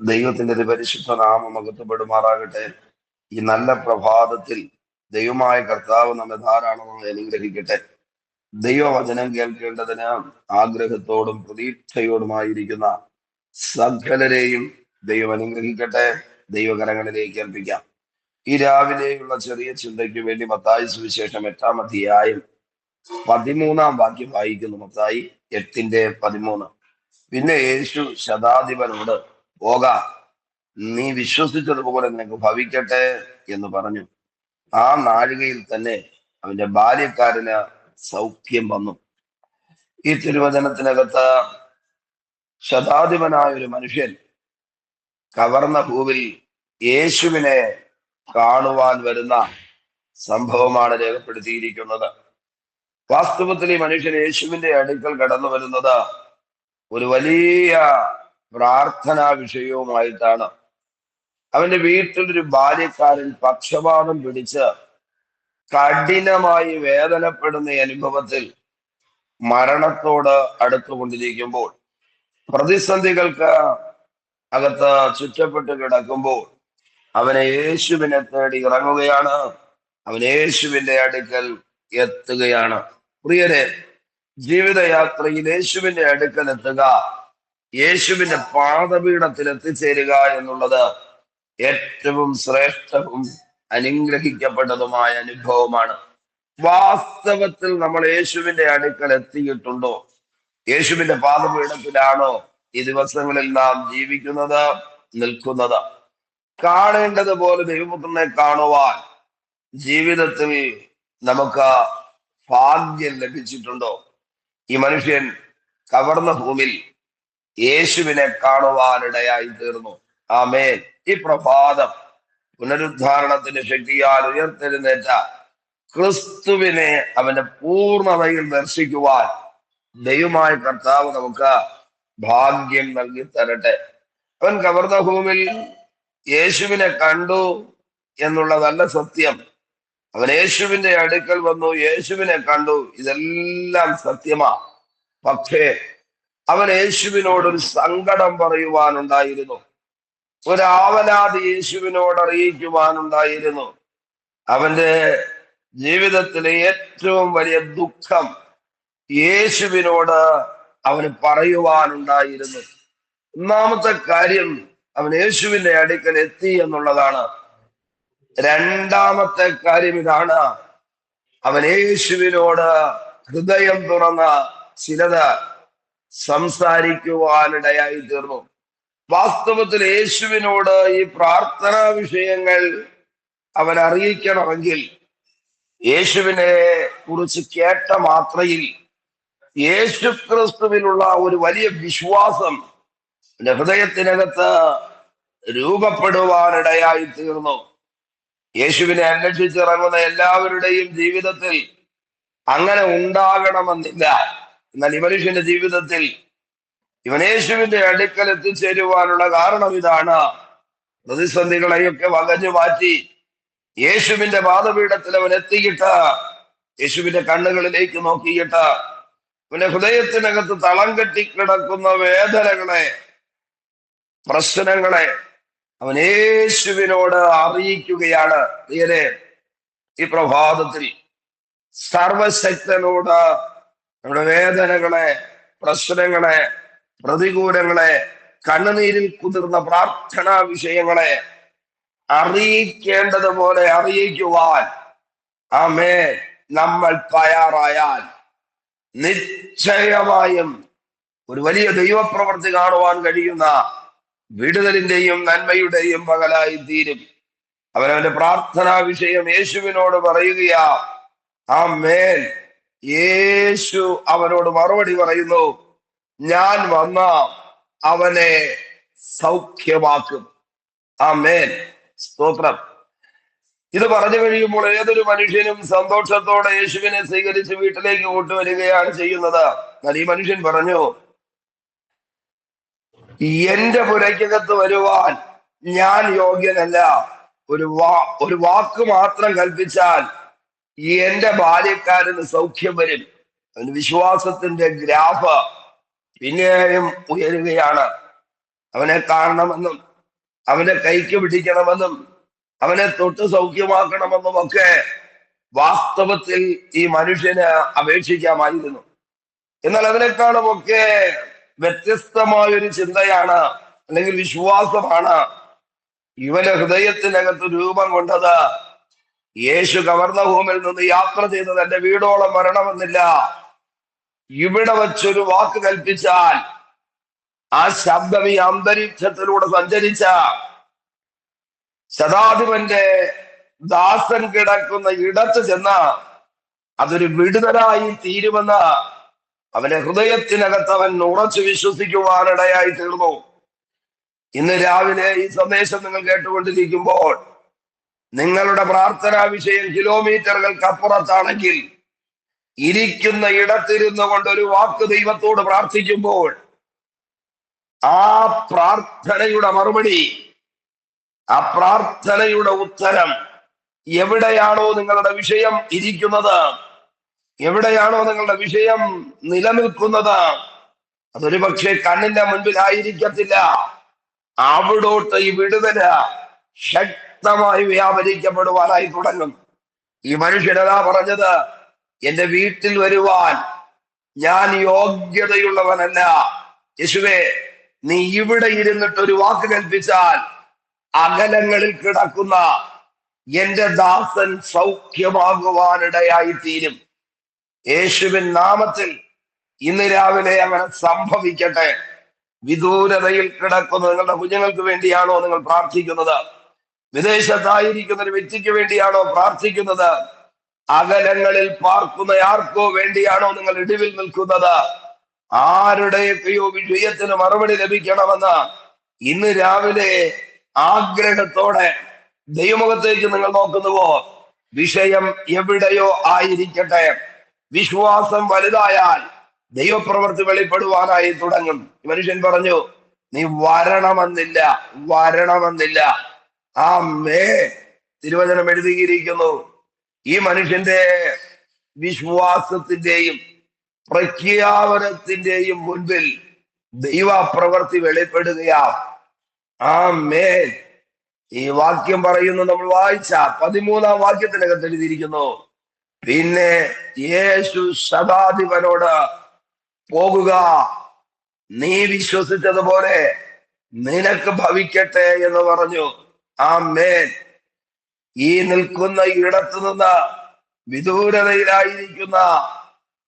ദൈവത്തിന്റെ പരിശുദ്ധ നാമം ഈ നല്ല പ്രഭാതത്തിൽ ദൈവമായ കർത്താവ് നമ്മെ ധാരാളമായി അനുഗ്രഹിക്കട്ടെ. ദൈവവചനം കേൾക്കേണ്ടതിന് ആഗ്രഹത്തോടും പ്രതീക്ഷയോടുമായിരിക്കുന്ന സകലരെയും ദൈവം അനുഗ്രഹിക്കട്ടെ. ദൈവകരങ്ങളിലേക്ക് ഏൽപ്പിക്കാം. ഈ രാവിലെയുള്ള ചെറിയ ചിന്തയ്ക്ക് വേണ്ടി മത്തായി സുവിശേഷം എട്ടാം അധ്യായം പതിമൂന്നാം വാക്യം വായിക്കുന്നു. മത്തായി എട്ടിന്റെ പതിമൂന്ന്. പിന്നെ യേശു ശതാധിപനോട് പോക. നീ വിശ്വസിച്ചതുപോലെ നിനക്ക് ഭവിക്കട്ടെ എന്ന് പറഞ്ഞു. ആ നാഴികയിൽ തന്നെ അവന്റെ ബാല്യക്കാരന് സൗഖ്യം വന്നു. ഈ തിരുവചനത്തിനകത്ത് ശതാധിപനായ ഒരു മനുഷ്യൻ കവർന്ന ഭൂവിൽ യേശുവിനെ കാണുവാൻ വരുന്ന സംഭവമാണ് രേഖപ്പെടുത്തിയിരിക്കുന്നത്. വാസ്തവത്തിൽ ഈ മനുഷ്യൻ യേശുവിന്റെ അടുക്കൽ കടന്നു വരുന്നത് ഒരു വലിയ പ്രാർത്ഥനാ വിഷയവുമായിട്ടാണ് അവന്റെ വീട്ടിലൊരു ബാല്യക്കാരൻ പക്ഷപാതം പിടിച്ച് കഠിനമായി വേദനപ്പെടുന്ന അനുഭവത്തിൽ മരണത്തോട് അടുത്തുകൊണ്ടിരിക്കുമ്പോൾ പ്രതിസന്ധികൾക്ക് അകത്ത് ചുറ്റപ്പെട്ട് കിടക്കുമ്പോൾ അവനെ യേശുവിനെ തേടി ഇറങ്ങുകയാണ്. അവൻ യേശുവിന്റെ അടുക്കൽ എത്തുകയാണ്. പ്രിയരെ ജീവിതയാത്രയിൽ യേശുവിന്റെ അടുക്കൽ എത്തുക യേശുവിന്റെ പാദപീഠത്തിൽ എത്തിച്ചേരുക എന്നുള്ളത് ഏറ്റവും ശ്രേഷ്ഠവും അനുഗ്രഹിക്കപ്പെട്ടതുമായ അനുഭവമാണ്. വാസ്തവത്തിൽ നമ്മൾ യേശുവിന്റെ അടുക്കൽ എത്തിയിട്ടുണ്ടോ? യേശുവിന്റെ പാദപീഠത്തിലാണോ ഈ ദിവസങ്ങളിൽ നാം ജീവിക്കുന്നത് നിൽക്കുന്നത്? കാണേണ്ടതുപോലെ ദൈവപുത്രനെ കാണുവാൻ ജീവിതത്തിൽ നമുക്ക് ഭാഗ്യം ലഭിച്ചിട്ടുണ്ടോ? ഈ മനുഷ്യൻ കവർന്ന ഭൂമിൽ യേശുവിനെ കാണുവാനിടയായി തീർന്നു. ആമേൻ. ഈ പ്രഭാതം പുനരുദ്ധാരണത്തിന് ശക്തിയാൽ ഉയർത്തെഴുന്നേറ്റ ക്രിസ്തുവിനെ അവന്റെ പൂർണതയിൽ ദർശിക്കുവാൻ ദൈവമായ കർത്താവ് നമുക്ക് ഭാഗ്യം നൽകി തരട്ടെ. അവൻ കവർന്ന യേശുവിനെ കണ്ടു എന്നുള്ളതല്ല സത്യം. അവൻ യേശുവിന്റെ അടുക്കൽ വന്നു യേശുവിനെ കണ്ടു. ഇതെല്ലാം സത്യമാ. പക്ഷേ അവൻ യേശുവിനോടൊരു സങ്കടം പറയുവാനുണ്ടായിരുന്നു. ഒരാവലാതി യേശുവിനോട് അറിയിക്കുവാനുണ്ടായിരുന്നു. അവന്റെ ജീവിതത്തിലെ ഏറ്റവും വലിയ ദുഃഖം യേശുവിനോട് അവന് പറയുവാനുണ്ടായിരുന്നു. ഒന്നാമത്തെ കാര്യം അവൻ യേശുവിന്റെ അടുക്കൽ എത്തി എന്നുള്ളതാണ്. രണ്ടാമത്തെ കാര്യം ഇതാണ്. അവൻ യേശുവിനോട് ഹൃദയം തുറന്ന ചിലത് സംസാരിക്കുവാനിടയായി തീർന്നു. വാസ്തവത്തിൽ യേശുവിനോട് ഈ പ്രാർത്ഥനാ വിഷയങ്ങൾ അവൻ അറിയിക്കണമെങ്കിൽ യേശുവിനെ കുറിച്ച് കേട്ട മാത്രയിൽ യേശു ക്രിസ്തുവിലുള്ള ഒരു വലിയ വിശ്വാസം ഹൃദയത്തിനകത്ത് രൂപപ്പെടുവാനിടയായി തീർന്നു. യേശുവിനെ അന്വേഷിച്ചിറങ്ങുന്ന എല്ലാവരുടെയും ജീവിതത്തിൽ അങ്ങനെ ഉണ്ടാകണമെന്നില്ല. എന്നാൽ ഈ മനുഷ്യന്റെ ജീവിതത്തിൽ യുവനേശുവിന്റെ അടുക്കൽ എത്തിച്ചേരുവാനുള്ള കാരണം ഇതാണ്. പ്രതിസന്ധികളെയൊക്കെ വകഞ്ഞു മാറ്റി യേശുവിന്റെ പാദപീഠത്തിൽ അവൻ എത്തിയിട്ട് യേശുവിന്റെ കണ്ണുകളിലേക്ക് നോക്കിയിട്ട് അവന്റെ ഹൃദയത്തിനകത്ത് തളം കെട്ടി കിടക്കുന്ന വേദനകളെ പ്രശ്നങ്ങളെ അവൻ യേശുവിനോട് അറിയിക്കുകയാണ്. ഈ പ്രഭാതത്തിൽ സർവശക്തനോട് നമ്മുടെ വേദനകളെ പ്രശ്നങ്ങളെ പ്രതികൂലങ്ങളെ കണ്ണുനീരിൽ കുതിർന്ന പ്രാർത്ഥനാ വിഷയങ്ങളെ അറിയിക്കേണ്ടതുപോലെ അറിയിക്കുവാൻ ആമേ നമ്മൾ തയ്യാറായാൽ നിശ്ചയമായും ഒരു വലിയ ദൈവപ്രവർത്തി കാണുവാൻ കഴിയുന്ന വിടുതലിന്റെയും നന്മയുടെയും പകലായി തീരും. അവനവന്റെ പ്രാർത്ഥനാ വിഷയം യേശുവിനോട് പറയുകയാ ആ മേൽ യേശു അവനോട് മറുപടി പറയുന്നു ഞാൻ വന്ന അവനെ സൗഖ്യമാക്കും. ആ മേൽ സ്തോത്രം. ഇത് പറഞ്ഞു കഴിയുമ്പോൾ ഏതൊരു മനുഷ്യനും സന്തോഷത്തോടെ യേശുവിനെ സ്വീകരിച്ച് വീട്ടിലേക്ക് കൊണ്ടുവരികയാണ് ചെയ്യുന്നത്. എന്നാൽ ഈ മനുഷ്യൻ പറഞ്ഞു എന്റെ പുരയ്ക്കകത്ത് വരുവാൻ ഞാൻ യോഗ്യനല്ല. ഒരു വാ ഒരു വാക്ക് മാത്രം കൽപ്പിച്ചാൽ എന്റെ ബാല്യക്കാരന് സൗഖ്യം വരും. അവന് വിശ്വാസത്തിന്റെ ഗ്രാഫ് പിന്നെയും ഉയരുകയാണ്. അവനെ കാണണമെന്നും അവനെ കൈക്ക് പിടിക്കണമെന്നും അവനെ തൊട്ട് സൗഖ്യമാക്കണമെന്നും ഒക്കെ വാസ്തവത്തിൽ ഈ മനുഷ്യന് അപേക്ഷിക്കാമായിരുന്നു. എന്നാൽ അതിനേക്കാളും ഒക്കെ വ്യത്യസ്തമായ ഒരു ചിന്തയാണ് അല്ലെങ്കിൽ വിശ്വാസമാണ് ഇവന്റെ ഹൃദയത്തിനകത്ത് രൂപം കൊണ്ടത് യേശു കവർണഭൂമിൽ ഭൂമിൽ നിന്ന് യാത്ര ചെയ്ത് തന്റെ വീടോളം വരണമെന്നില്ല. ഇവിടെ വച്ചൊരു വാക്ക് കൽപ്പിച്ചാൽ ആ ശബ്ദം ഈ അന്തരീക്ഷത്തിലൂടെ സഞ്ചരിച്ച ശതാധിപന്റെ ദാസൻ കിടക്കുന്ന ഇടത്ത് ചെന്ന അതൊരു വിടുതലായി തീരുമെന്ന് അവന്റെ ഹൃദയത്തിനകത്ത് അവൻ ഉറച്ചു വിശ്വസിക്കുവാനിടയായി തീർന്നു. ഇന്ന് രാവിലെ ഈ സന്ദേശം നിങ്ങൾ കേട്ടുകൊണ്ടിരിക്കുമ്പോൾ നിങ്ങളുടെ പ്രാർത്ഥനാ വിഷയം കിലോമീറ്ററുകൾക്കപ്പുറത്താണെങ്കിൽ ഇരിക്കുന്ന ഇടത്തിരുന്നു കൊണ്ട് ഒരു വാക്ക് ദൈവത്തോട് പ്രാർത്ഥിക്കുമ്പോൾ ആ പ്രാർത്ഥനയുടെ മറുപടി ആ പ്രാർത്ഥനയുടെ ഉത്തരം എവിടെയാണോ നിങ്ങളുടെ വിഷയം ഇരിക്കുന്നത്? എവിടെയാണോ നിങ്ങളുടെ വിഷയം നിലനിൽക്കുന്നത്? അതൊരു പക്ഷേ കണ്ണിന്റെ മുൻപിലായിരിക്കത്തില്ല. അവിടോട്ട് ഈ വിടുതല ശക്തമായി വ്യാപരിക്കപ്പെടുവാനായി തുടങ്ങും ഈ മനുഷ്യനതാ പറഞ്ഞത് എന്റെ വീട്ടിൽ വരുവാൻ ഞാൻ യോഗ്യതയുള്ളവനല്ല. യേശുവേ നീ ഇവിടെ ഇരുന്നിട്ട് ഒരു വാക്ക് കൽപ്പിച്ചാൽ അകലങ്ങളിൽ കിടക്കുന്ന എന്റെ ദാസൻ സൗഖ്യമാകുവാനിടയായി തീരും യേശുവിൻ നാമത്തിൽ ഇന്ന് രാവിലെ അങ്ങനെ സംഭവിക്കട്ടെ. വിദൂരതയിൽ കിടക്കുന്ന നിങ്ങളുടെ കുഞ്ഞുങ്ങൾക്ക് വേണ്ടിയാണോ നിങ്ങൾ പ്രാർത്ഥിക്കുന്നത്? വിദേശത്തായിരിക്കുന്ന ഒരു വ്യക്തിക്ക് വേണ്ടിയാണോ പ്രാർത്ഥിക്കുന്നത്? അകലങ്ങളിൽ പാർക്കുന്ന ആർക്കോ വേണ്ടിയാണോ നിങ്ങൾ ഇടിവിൽ നിൽക്കുന്നത്? ആരുടെയൊക്കെയോ വിജയത്തിന് മറുപടി ലഭിക്കണമെന്ന് ഇന്ന് രാവിലെ ആഗ്രഹത്തോടെ ദൈവമുഖത്തേക്ക് നിങ്ങൾ നോക്കുന്നുവോ? വിഷയം എവിടെയോ ആയിരിക്കട്ടെ. വിശ്വാസം വലുതായാൽ ദൈവപ്രവൃത്തി വെളിപ്പെടുവാനായി തുടങ്ങും. മനുഷ്യൻ പറഞ്ഞു നീ വരണമെന്നില്ല വരണമെന്നില്ല. ആ മേ തിരുവചനം എഴുതിയിരിക്കുന്നു. ഈ മനുഷ്യന്റെ വിശ്വാസത്തിന്റെയും പ്രഖ്യാപനത്തിന്റെയും മുൻപിൽ ദൈവ പ്രവൃത്തി വെളിപ്പെടുകയാ. ആ മേൽ ഈ വാക്യം പറയുന്നു നമ്മൾ വായിച്ച പതിമൂന്നാം വാക്യത്തിനകത്ത് എഴുതിയിരിക്കുന്നു. പിന്നെ യേശു ശതാധിപനോട് പോകുക. നീ വിശ്വസിച്ചതുപോലെ നിനക്ക് ഭവിക്കട്ടെ എന്ന് പറഞ്ഞു. ആ മേൻ ഈ നിൽക്കുന്ന ഇടത്തു നിന്ന് വിദൂരതയിലായിരിക്കുന്ന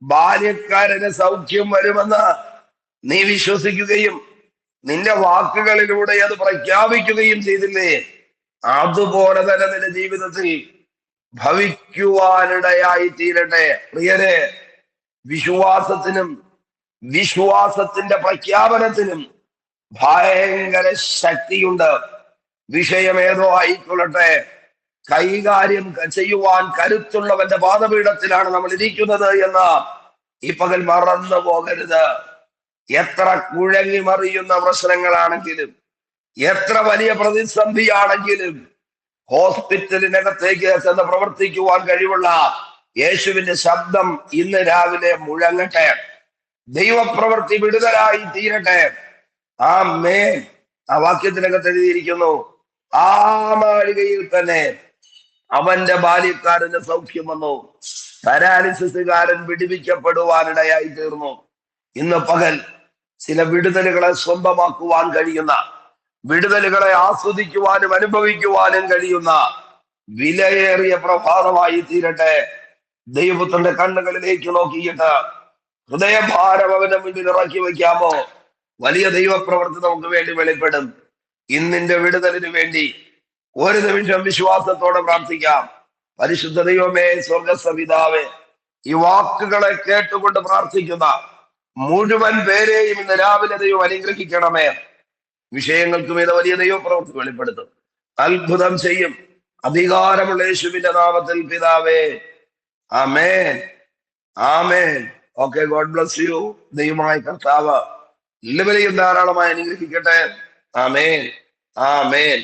ബാല്യക്കാരന് സൗഖ്യം വരുമെന്ന് നീ വിശ്വസിക്കുകയും നിന്റെ വാക്കുകളിലൂടെ അത് പ്രഖ്യാപിക്കുകയും ചെയ്തില്ലേ? അതുപോലെ തന്നെ നിന്റെ ജീവിതത്തിൽ ഭവിക്കുവാനിടയായി തീരട്ടെ. പ്രിയരെ വിശ്വാസത്തിനും വിശ്വാസത്തിന്റെ പ്രഖ്യാപനത്തിനും ഭയങ്കര ശക്തിയുണ്ട്. വിഷയമേതോ ആയിക്കൊള്ളട്ടെ. കൈകാര്യം ചെയ്യുവാൻ കരുത്തുള്ളവന്റെ പാദപീഠത്തിലാണ് നമ്മൾ ഇരിക്കുന്നത് എന്ന് ഈ പകൽ മറന്നു പോകരുത്. എത്ര കുഴങ്ങി മറിയുന്ന പ്രശ്നങ്ങളാണെങ്കിലും എത്ര വലിയ പ്രതിസന്ധിയാണെങ്കിലും ഹോസ്പിറ്റലിനകത്തേക്ക് ചെന്ന് പ്രവർത്തിക്കുവാൻ കഴിവുള്ള യേശുവിന്റെ ശബ്ദം ഇന്ന് രാവിലെ മുഴങ്ങട്ടെ. ദൈവപ്രവൃത്തി വിടുതലായി തീരട്ടെ. ആ മേൽ ആ വാക്യത്തിനകത്ത് എഴുതിയിരിക്കുന്നു ആ മാളികയിൽ തന്നെ അവന്റെ ബാല്യക്കാരന് സൗഖ്യം വന്നു. പാരാലിസിസുകാരൻ വിടുവിക്കപ്പെടുവാനിടയായി തീർന്നു. ഇന്ന് പകൽ ചില വിടുതലുകളെ സ്വന്തമാക്കുവാൻ കഴിയുന്ന വിടുതലുകളെ ആസ്വദിക്കുവാനും അനുഭവിക്കുവാനും കഴിയുന്ന വിലയേറിയ പ്രഭാതമായി തീരട്ടെ. ദൈവത്തിന്റെ കണ്ണുകളിലേക്ക് നോക്കിയിട്ട് ഹൃദയഭാരം അവന്റെ മുന്നിൽ ഇറക്കി വയ്ക്കാമോ? വലിയ ദൈവപ്രവൃത്തി നമുക്ക് വേണ്ടി വെളിപ്പെടും. ഇന്നിന്റെ വിടുതലിന് വേണ്ടി ഒരു നിമിഷം വിശ്വാസത്തോടെ പ്രാർത്ഥിക്കാം. പരിശുദ്ധ ദൈവമേ സ്വർഗസവിതാവേ ഈ വാക്കുകളെ കേട്ടുകൊണ്ട് പ്രാർത്ഥിക്കുന്ന മുഴുവൻ പേരെയും ഇന്ന് രാവിലെ ദൈവം അനുഗ്രഹിക്കണമേ. വിഷയങ്ങൾക്ക് മേലെ വലിയ ദൈവപ്രവൃത്തി വെളിപ്പെടുത്തും. അത്ഭുതം ചെയ്യും. അധികാരമുള്ള യേശുവിന്റെ നാമത്തിൽ പിതാവേ. ആമേൻ. ആമേൻ. ഓക്കെ ഗോഡ് ബ്ലസ് യു ദൈവമായ കർത്താവ് ഇല്ലവരെയും ധാരാളമായി അനുഗ്രഹിക്കട്ടെ. ആമേൻ ആമേൻ